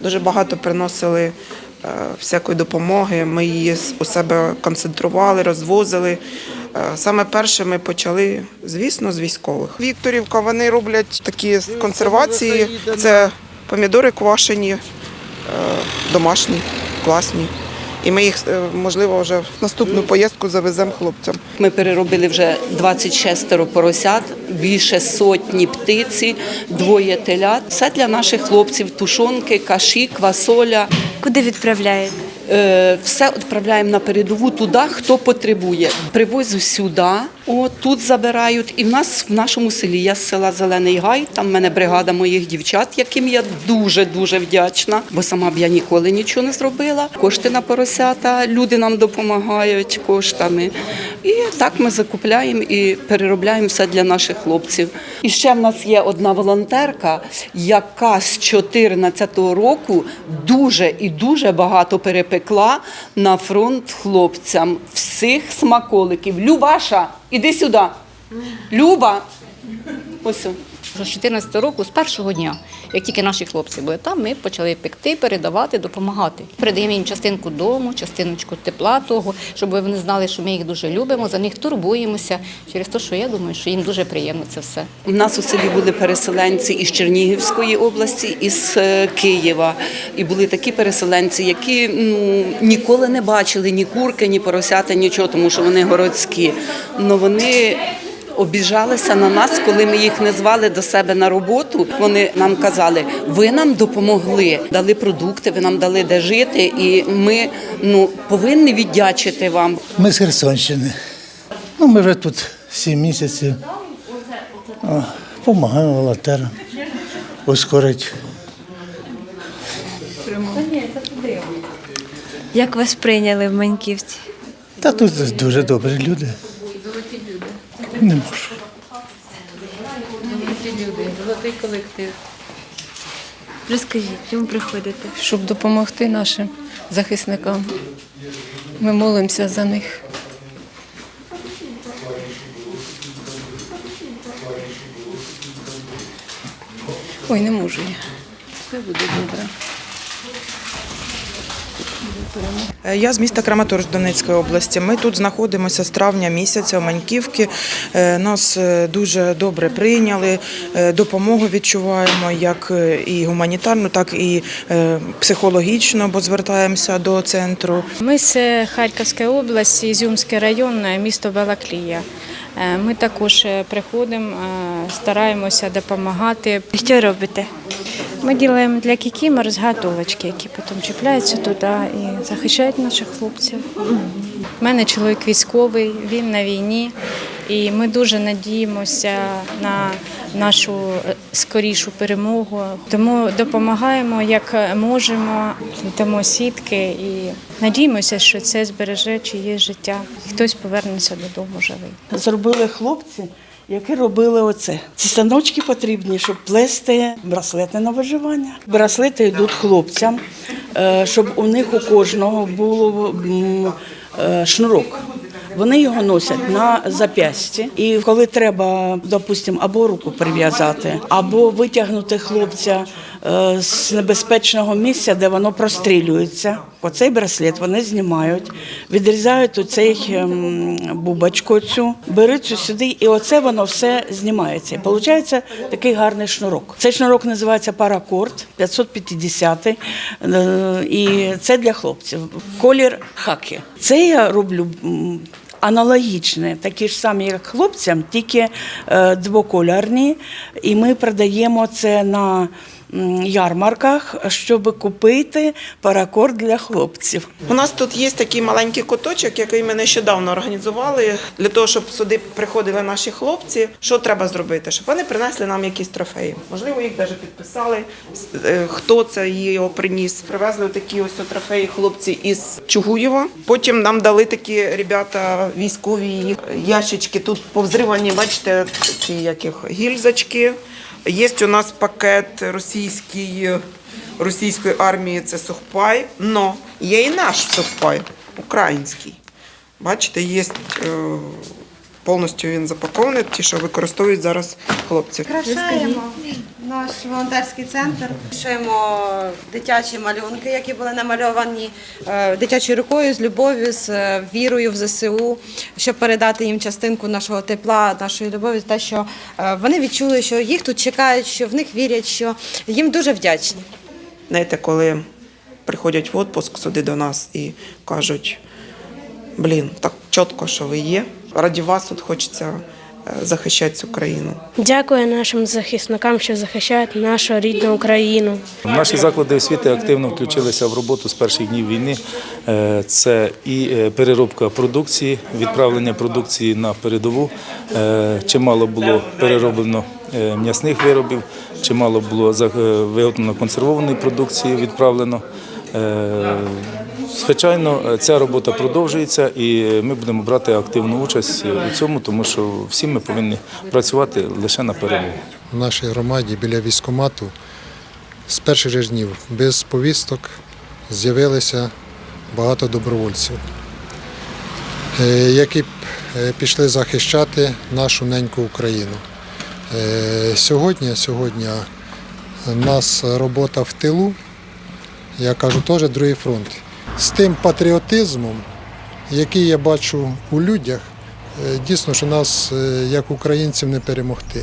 Дуже багато приносили е, всякої допомоги. Ми її у себе концентрували, розвозили. Е, Саме перше ми почали, звісно, з військових. Вікторівка вони роблять такі консервації. Це помідори квашені, е, домашні, класні. І ми їх, е, можливо, вже в наступну поїздку завеземо хлопцям. Ми переробили вже 26 поросят, більше сотні птиці, двоє телят. Все для наших хлопців: тушонки, каші, квасоля. Куди відправляєте? Е, Все відправляємо на передову туди, хто потребує. Привозю сюди, от тут забирають. І в нас в нашому селі я з села Зелений Гай. Там в мене бригада моїх дівчат, яким я дуже дуже вдячна, бо сама б я ніколи нічого не зробила. Кошти на поросята, люди нам допомагають коштами. І так ми закупляємо і переробляємо все для наших хлопців. І ще в нас є одна волонтерка, яка з 14 року дуже і дуже багато перепекла на фронт хлопцям всіх смаколиків. Любаша, іди сюди. Люба. Ось. З 14 року, з першого дня, як тільки наші хлопці були там, ми почали пекти, передавати, допомагати. Передаємо їм частинку дому, частиночку тепла того, щоб вони знали, що ми їх дуже любимо, за них турбуємося. Через те, що я думаю, що їм дуже приємно це все. У нас у селі були переселенці із Чернігівської області, із е, Києва. І були такі переселенці, які ну, ніколи не бачили ні курки, ні поросята, нічого, тому що вони городські. Но вони обіжалися на нас, коли ми їх не звали до себе на роботу. Вони нам казали, ви нам допомогли, дали продукти, ви нам дали де жити, і ми ну, повинні віддячити вам. Ми з Херсонщини. Ну, ми вже тут 7 місяців. Помагаємо волонтерам ускорити. Як вас прийняли в Маньківці? Та тут дуже добрі люди. Не можу. Розкажіть, чому приходите? щоб допомогти нашим захисникам. Ми молимося за них. Ой, не можу я. Все буде добре. Е, Я з міста Краматорськ Донецької області. Ми тут знаходимося з травня місяця в Маньківці. Е, Нас е, дуже добре прийняли, е, допомогу відчуваємо як і гуманітарну, так і психологічно, бо звертаємося до центру. Ми з Харківської області, Ізюмський район, місто Балаклія. Е, Ми також е, приходимо, е, стараємося допомагати. Що робите? Ми ділимо для кікімер зготовочки, які потім чіпляються туди і захищають наших хлопців. У мене чоловік військовий, він на війні, і ми дуже надіємося на нашу е, скорішу перемогу. Тому допомагаємо як можемо, плетемо сітки і надіємося, що це збереже чиєсь життя. Хтось повернеться додому живий. зробили хлопці, які робили оце. Ці станочки потрібні, щоб плести браслети на виживання. Браслети йдуть хлопцям, е, щоб у них у кожного було е, шнурок. Вони його носять на зап'ясті, і коли треба, допустимо, або руку прив'язати, або витягнути хлопця е, з небезпечного місця, де воно прострілюється. Оцей браслет вони знімають, відрізають оцей ем, бубочку цю, беруть цю сюди, і оце воно все знімається. І виходить такий гарний шнурок. Цей шнурок називається паракорд 550, е, і це для хлопців. Колір хаки. Це я роблю. Аналогічне, такі ж самі, як хлопцям, тільки е, двокольорні. І ми продаємо це на ярмарках, щоб купити паракорд для хлопців. У нас тут є такий маленький куточок, який ми нещодавно організували для того, щоб сюди приходили наші хлопці. Що треба зробити? Щоб вони принесли нам якісь трофеї. Можливо, їх навіть підписали. е, Хто це його приніс? Привезли такі ось трофеї хлопці із Чугуєва. Потім нам дали такі ребята військові ящички. Тут повзривані, бачите, ці яких гільзочки. Є у нас пакет російський, російської армії, це сухпай. Но є і наш сухпай, український. Бачите, є е, повністю він запакований, ті, що використовують зараз хлопці. Прикрашаємо наш волонтерський центр. Пишемо дитячі малюнки, які були намальовані е, дитячою рукою з любов'ю, з е, вірою в ЗСУ, щоб передати їм частинку нашого тепла, нашої любові, те, що е, вони відчули, що їх тут чекають, що в них вірять, що їм дуже вдячні. Знаєте, коли приходять в відпуск сюди до нас і кажуть, блін, так чітко, що ви є. Раді вас тут хочеться захищати цю країну. Дякую нашим захисникам, що захищають нашу рідну Україну. Наші заклади освіти активно включилися в роботу з перших днів війни. Е, Це і е, переробка продукції, відправлення продукції на передову. Е, Чимало було перероблено м'ясних виробів, чимало було за- виготовлено консервованої продукції, відправлено. Звичайно, ця робота продовжується, і ми будемо брати активну участь у цьому, тому що всі ми повинні працювати лише на перемогу. в нашій громаді біля військомату з перших же днів без повісток з'явилися багато добровольців, е, які е, пішли захищати нашу неньку Україну. Е, Сьогодні, сьогодні у нас робота в тилу, я кажу, теж другий фронт. З тим патріотизмом, який я бачу у людях, е, дійсно, що нас, е, як українців, не перемогти.